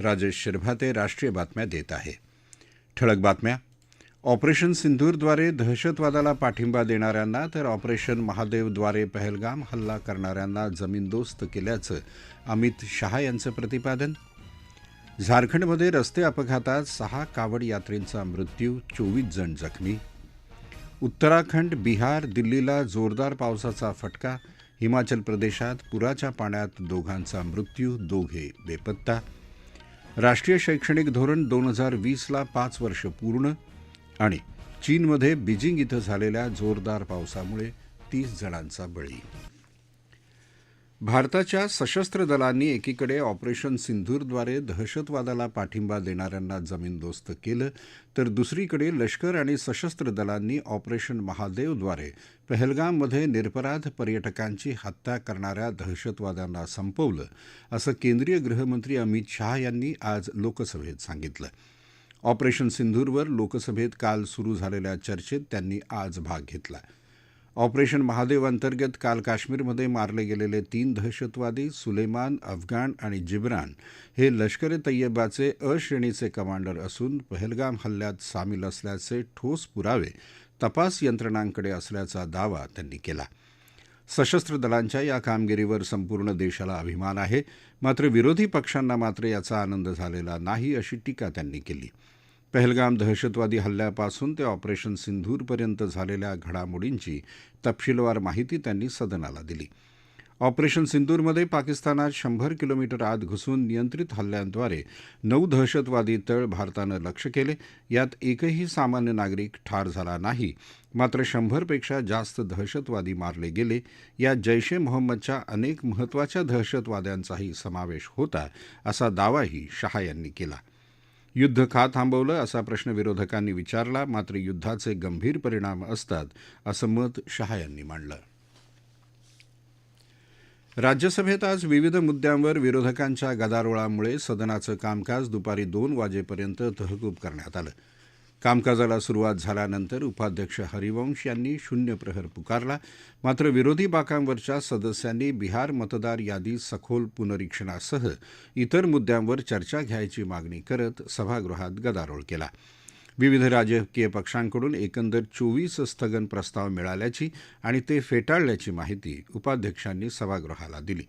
राजेश शिरभाते राष्ट्रीय बातम्या देत आहे. ठळक बातम्या. ऑपरेशन सिंधूरद्वारे दहशतवादाला पाठिंबा देणाऱ्यांना तर ऑपरेशन महादेवद्वारे पहलगाम हल्ला करणाऱ्यांना जमीनदोस्त केल्याचं अमित शहा यांचं प्रतिपादन. झारखंडमध्ये रस्ते अपघातात सहा कावड यात्रींचा मृत्यू चोवीस जण जखमी. उत्तराखंड बिहार दिल्लीला जोरदार पावसाचा फटका. हिमाचल प्रदेशात पुराच्या पाण्यात दोघांचा मृत्यू दोघे बेपत्ता. राष्ट्रीय शैक्षणिक धोरण दोन हजार वीसला पाच वर्ष पूर्ण आणि चीनमध्ये बीजिंग इथं झालेल्या जोरदार पावसामुळे तीस जणांचा बळी. भारताच्या सशस्त्र दलांनी एकीकडे ऑपरेशन सिंधूरद्वारे दहशतवादाला पाठिंबा देणाऱ्यांना जमीनदोस्त केलं तर दुसरीकडे लष्कर आणि सशस्त्र दलांनी ऑपरेशन महादेवद्वारे पहलगाममध्ये निरपराध पर्यटकांची हत्या करणाऱ्या दहशतवाद्यांना संपवलं असं केंद्रीय गृहमंत्री अमित शहा यांनी आज लोकसभेत सांगितलं. ऑपरेशन सिंधूरवर लोकसभेत काल सुरू झालेल्या चर्चेत त्यांनी आज भाग घेतला. ऑपरेशन महादेव अंतर्गत काल काश्मीरमध्ये मारले गेलेले तीन दहशतवादी सुलेमान अफगाण आणि जिब्रान हे लष्कर ए तय्यबाचे अ श्रेणीचे कमांडर असून पहलगाम हल्ल्यात सामील असल्याचे ठोस पुरावे तपास यंत्रणांकडे असल्याचा दावा त्यांनी केला. सशस्त्र दलांच्या या कामगिरीवर संपूर्ण देशाला अभिमान आहे मात्र विरोधी पक्षांना मात्र याचा आनंद झालेला नाही अशी टीका त्यांनी केली. पहलगाम दहशतवादी हल्ल्यापासून ते ऑपरेशन सिंधूरपर्यंत झालेल्या घडामोडींची तपशीलवार माहिती त्यांनी सदनाला दिली. ऑपरेशन सिंधूरमध्ये पाकिस्तानात शंभर किलोमीटर आत घुसून नियंत्रित हल्ल्यांद्वारे नऊ दहशतवादी तळ भारतानं लक्ष केले. यात एकही सामान्य नागरिक ठार झाला नाही. मात्र शंभरपेक्षा जास्त दहशतवादी मारले गेले. या जैश ए मोहम्मदच्या अनेक महत्त्वाच्या दहशतवाद्यांचाही समावेश होता असा दावाही शहा यांनी केला. युद्ध का थांबवलं असा प्रश्न विरोधकांनी विचारला मात्र युद्धाचे गंभीर परिणाम असतात असं मत शहा यांनी मांडलं. राज्यसभेत आज विविध मुद्द्यांवर विरोधकांच्या गदारोळामुळे सदनाचं कामकाज दुपारी दोन वाजेपर्यंत तहकूब करण्यात आलं. कामकाजाला सुरुवात झाल्यानंतर उपाध्यक्ष हरिवंश यांनी शून्य प्रहर पुकारला. मात्र विरोधी बाकांवरच्या सदस्यांनी बिहार मतदार यादी सखोल पुनरीक्षणासह इतर मुद्द्यांवर चर्चा घ्यायची मागणी करत सभागृहात गदारोळ केला. विविध राजकीय पक्षांकडून एकंदर चोवीस स्थगन प्रस्ताव मिळाल्याची आणि ते फेटाळल्याची माहिती उपाध्यक्षांनी सभागृहाला दिली.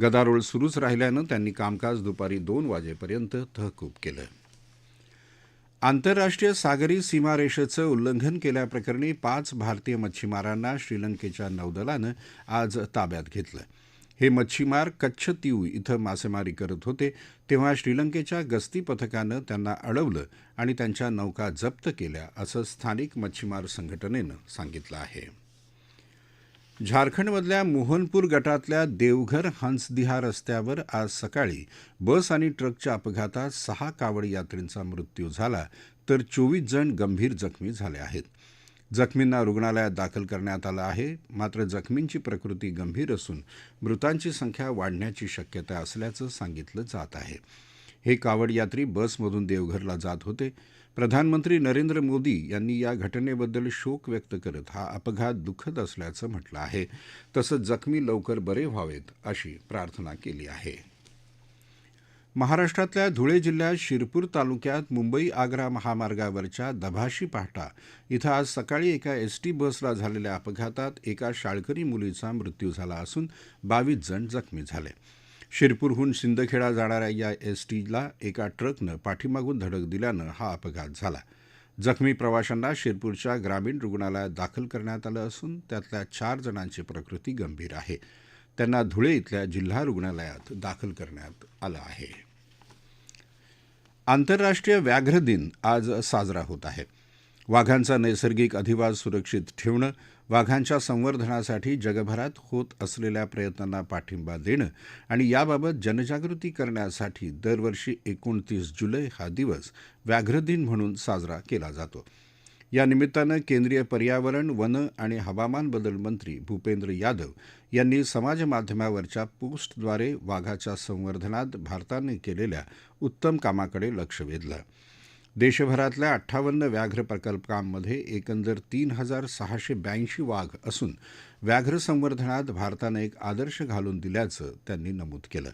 गदारोळ सुरूच राहिल्यानं त्यांनी कामकाज दुपारी दोन वाजेपर्यंत तहकूब केलं. आंतरराष्ट्रीय सागरी सीमारेषेचं उल्लंघन केल्याप्रकरणी पाच भारतीय मच्छीमारांना श्रीलंकेच्या नौदलानं आज ताब्यात घेतलं. हे मच्छीमार कच्छ तीव इथं मासेमारी करत होते तेव्हा श्रीलंकेच्या गस्ती पथकानं त्यांना अडवलं आणि त्यांच्या नौका जप्त केल्या असं स्थानिक मच्छीमार संघटनेनं सांगितलं आहे. झारखंडमधल्या मोहनपूर गटातल्या देवघर हंसदिहा रस्त्यावर आज सकाळी बस आणि ट्रकच्या अपघातात सहा कावड यात्रींचा मृत्यू झाला तर चोवीस जण गंभीर जखमी झाले आहेत. जखमींना रुग्णालयात दाखल करण्यात आलं आहे. मात्र जखमींची प्रकृती गंभीर असून मृतांची संख्या वाढण्याची शक्यता असल्याचं सांगितलं जात आहे. हे कावड यात्री बसमधून देवघरला जात होते. प्रधानमंत्री नरेंद्र मोदी यांनी या घटनेबद्दल शोक व्यक्त करत हा अपघात दुःखद असल्याचं म्हटलं आहे. तसंच जखमी लवकर बरे व्हावेत अशी प्रार्थना केली आहे. महाराष्ट्रातल्या धुळे जिल्ह्यात शिरपूर तालुक्यात मुंबई आग्रा महामार्गावरच्या दभाशी पाहटा इथं आज सकाळी एका एसटी बसला झालेल्या अपघातात एका शाळकरी मुलीचा मृत्यू झाला असून बावीस जण जखमी झाले. शिरपूरहून शिंदखेडा जाणाऱ्या या एसटीला एका ट्रकनं पाठीमागून धडक दिल्यानं हा अपघात झाला. जखमी प्रवाशांना शिरपूरच्या ग्रामीण रुग्णालयात दाखल करण्यात आलं असून त्यातल्या चार जणांची प्रकृती गंभीर आहे. त्यांना धुळे इथल्या जिल्हा रुग्णालयात दाखल करण्यात आलं आहे. आंतरराष्ट्रीय व्याघ्र दिन आज साजरा होत आहे. वाघांचा नैसर्गिक अधिवास सुरक्षित ठेवणं वाघांच्या संवर्धनासाठी जगभरात होत असलेल्या प्रयत्नांना पाठिंबा देणं आणि याबाबत जनजागृती करण्यासाठी दरवर्षी एकोणतीस जुलै हा दिवस व्याघ्र दिन म्हणून साजरा केला जातो. या निमित्तानं केंद्रीय पर्यावरण वन आणि हवामान बदल मंत्री भूपेंद्र यादव यांनी समाजमाध्यमावरच्या पोस्टद्वारे वाघाच्या संवर्धनात भारतानं केलेल्या उत्तम कामाकडे लक्ष वेधलं. देशभरातल्या अठ्ठावन्न व्याघ्र प्रकल्पांमध्ये एकंदर तीन हजार सहाशे ब्याऐंशी वाघ असून व्याघ्र संवर्धनात भारतानं एक आदर्श घालून दिल्याचं त्यांनी नमूद केलं.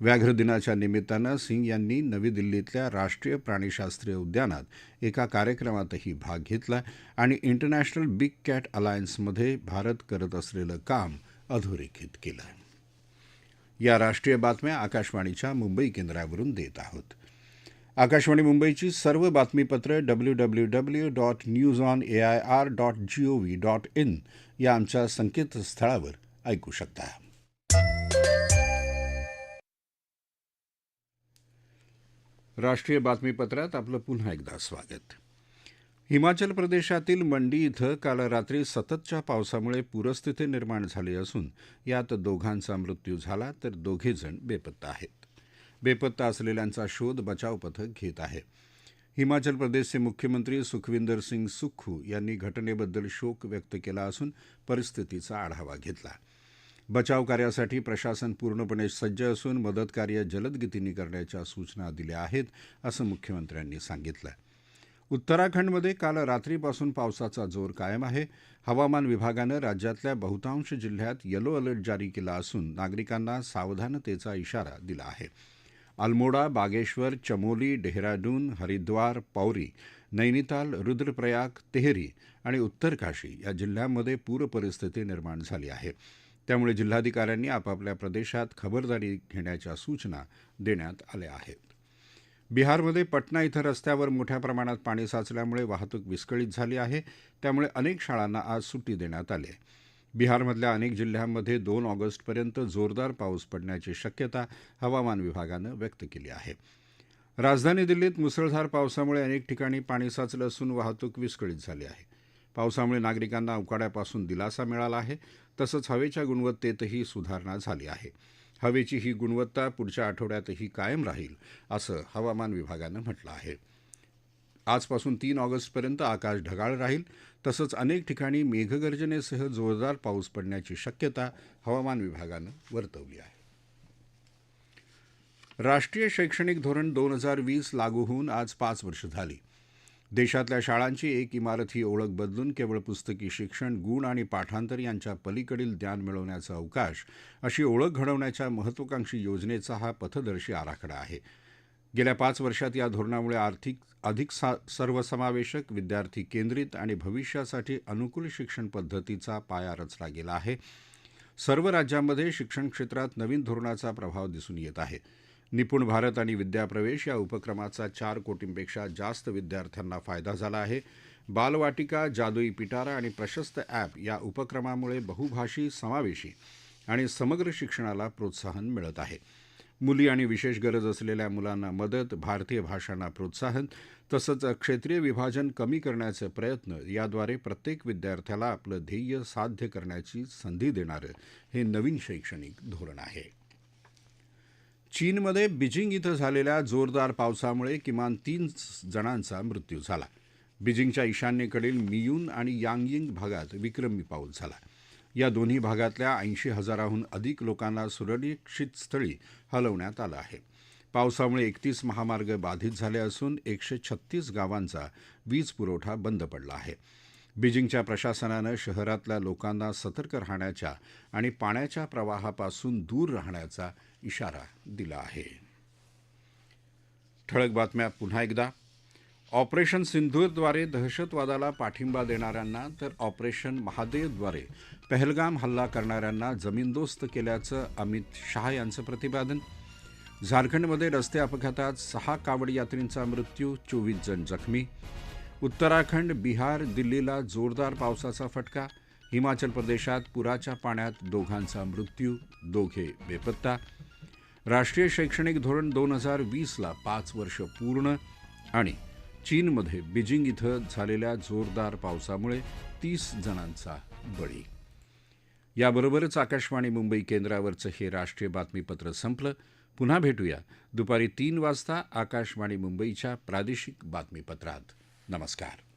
व्याघ्र दिनाच्या निमित्तानं सिंग यांनी नवी दिल्लीतल्या राष्ट्रीय प्राणीशास्त्रीय उद्यानात एका कार्यक्रमातही भाग घेतला आणि इंटरनॅशनल बिग कॅट अलायन्समध्ये भारत करत असलेलं काम अधोरेखित केलं. या राष्ट्रीय बातम्या आकाशवाणीच्या मुंबई केंद्रावरून देत आहोत. आकाशवाणी मुंबईची सर्व बातमीपत्रं W W W dot news on A I R dot G O V dot in या आमच्या संकेतस्थळावर ऐकू शकता. राष्ट्रीय बातमीपत्रात आपलं पुन्हा एकदा स्वागत. हिमाचल प्रदेशातील मंडी इथं काल रात्री सततच्या पावसामुळे पूरस्थिती निर्माण झाली असून यात दोघांचा मृत्यू झाला तर दोघेजण बेपत्ता आहेत. बेपत्ता असलेल्यांचा शोध बचाव पथक घेत आहे. हिमाचल प्रदेशचे मुख्यमंत्री सुखविंदर सिंग सुक्खू यांनी घटनेबद्दल शोक व्यक्त केला असून परिस्थितीचा आढावा घेतला. बचाव कार्यासाठी प्रशासन पूर्णपणे सज्ज असून मदतकार्य जलदगतीने करण्याच्या सूचना दिल्या आहेत असं मुख्यमंत्र्यांनी सांगितलं. उत्तराखंडमध्ये काल रात्रीपासून पावसाचा जोर कायम आहे. हवामान विभागानं राज्यातल्या बहुतांश जिल्ह्यात येलो अलर्ट जारी केला असून नागरिकांना सावधानतेचा इशारा दिला आहे. अल्मोडा बागेश्वर चमोली डेहराडून हरिद्वार पौरी नैनिताल रुद्रप्रयाग तेहरी आणि उत्तरकाशी या जिल्ह्यांमध्ये पूरपरिस्थिती निर्माण झाली आहे. त्यामुळे जिल्हाधिकाऱ्यांनी आपापल्या प्रदेशात खबरदारी घेण्याच्या सूचना देण्यात आल्या आहेत. बिहारमध्ये पटना इथं रस्त्यावर मोठ्या प्रमाणात पाणी साचल्यामुळे वाहतूक विस्कळीत झाली आहे. त्यामुळे अनेक शाळांना आज सुट्टी देण्यात आली आहे. बिहारमधल्या अनेक जिल्ह्यांमध्ये दोन ऑगस्टपर्यंत जोरदार पाऊस पडण्याची शक्यता हवामान विभागानं व्यक्त केली आहे. राजधानी दिल्लीत मुसळधार पावसामुळे अनेक ठिकाणी पाणी साचलं असून वाहतूक विस्कळीत झाली आहे. पावसामुळे नागरिकांना उकाड्यापासून दिलासा मिळाला आहे. तसंच हवेच्या गुणवत्तेतही सुधारणा झाली आहे. हवेची ही गुणवत्ता पुढच्या आठवड्यातही कायम राहील असं हवामान विभागानं म्हटलं आहे. आजपासून तीन ऑगस्टपर्यंत आकाश ढगाळ राहील. तसंच अनेक ठिकाणी मेघगर्जनेसह जोरदार पाऊस पडण्याची शक्यता हवामान विभागानं वर्तवली आहे. राष्ट्रीय शैक्षणिक धोरण दोन हजार वीस लागू होऊन आज पाच वर्ष झाली. देशातल्या शाळांची एक इमारत ही ओळख बदलून केवळ पुस्तकी शिक्षण गुण आणि पाठांतर यांच्या पलीकडील ज्ञान मिळवण्याचा अवकाश अशी ओळख घडवण्याच्या महत्वाकांक्षी योजनेचा हा पथदर्शी आराखडा आहे. गेल्या पाच वर्षात या धोरणामुळे आर्थिक अधिक सा सर्वसमावेशक विद्यार्थी केंद्रित आणि भविष्यासाठी अनुकूल शिक्षण पद्धतीचा पाया रचला गेला आहे. सर्व राज्यांमध्ये शिक्षण क्षेत्रात नवीन धोरणाचा प्रभाव दिसून येत आहे. निपुण भारत आणि विद्याप्रवेश या उपक्रमाचा चार कोटींपेक्षा जास्त विद्यार्थ्यांना फायदा झाला आहे. बालवाटिका जादुई पिटारा आणि प्रशस्त ॲप या उपक्रमामुळे बहुभाषी समावेशी आणि समग्र शिक्षणाला प्रोत्साहन मिळत आहे. मुली आणि विशेष गरज असलेल्या मुलांना मदत भारतीय भाषांना प्रोत्साहन तसंच क्षेत्रीय विभाजन कमी करण्याचे प्रयत्न याद्वारे प्रत्येक विद्यार्थ्याला आपलं ध्येय साध्य करण्याची संधी देणारं हे नवीन शैक्षणिक धोरण आहे. चीनमध्ये बीजिंग इथं झालेल्या जोरदार पावसामुळे किमान तीन जणांचा मृत्यू झाला. बीजिंगच्या ईशान्येकडील मियून आणि यांगिंग भागात विक्रमी पाऊस झाला. या दोन्ही भागातल्या ऐंशी हजाराहून अधिक लोकांना सुरक्षित स्थळी हलवण्यात आलं आहे. पावसामुळे एकतीस महामार्ग बाधित झाले असून एकशे छत्तीस गावांचा वीज पुरवठा बंद पडला आहे. बीजिंगच्या प्रशासनानं शहरातल्या लोकांना सतर्क राहण्याच्या आणि पाण्याच्या प्रवाहापासून दूर राहण्याचा इशारा दिला आहे. ठळक बातम्या पुन्हा एकदा. ऑपरेशन सिंधूरद्वारे दहशतवादाला पाठिंबा देणाऱ्यांना तर ऑपरेशन महादेवद्वारे पहलगाम हल्ला करणाऱ्यांना जमीनदोस्त केल्याचं अमित शहा यांचं प्रतिपादन. झारखंडमध्ये रस्ते अपघातात सहा कावड यात्रींचा मृत्यू चोवीस जण जखमी. उत्तराखंड बिहार दिल्लीला जोरदार पावसाचा फटका. हिमाचल प्रदेशात पुराच्या पाण्यात दोघांचा मृत्यू दोघे बेपत्ता. राष्ट्रीय शैक्षणिक धोरण दोन हजार वीसला पाच वर्ष पूर्ण आणि चीनमध्ये बीजिंग इथं झालेल्या जोरदार पावसामुळे तीस जणांचा बळी. याबरोबरच आकाशवाणी मुंबई केंद्रावरचं हे राष्ट्रीय बातमीपत्र संपलं. पुन्हा भेटूया दुपारी तीन वाजता आकाशवाणी मुंबईच्या प्रादेशिक बातमीपत्रात. नमस्कार.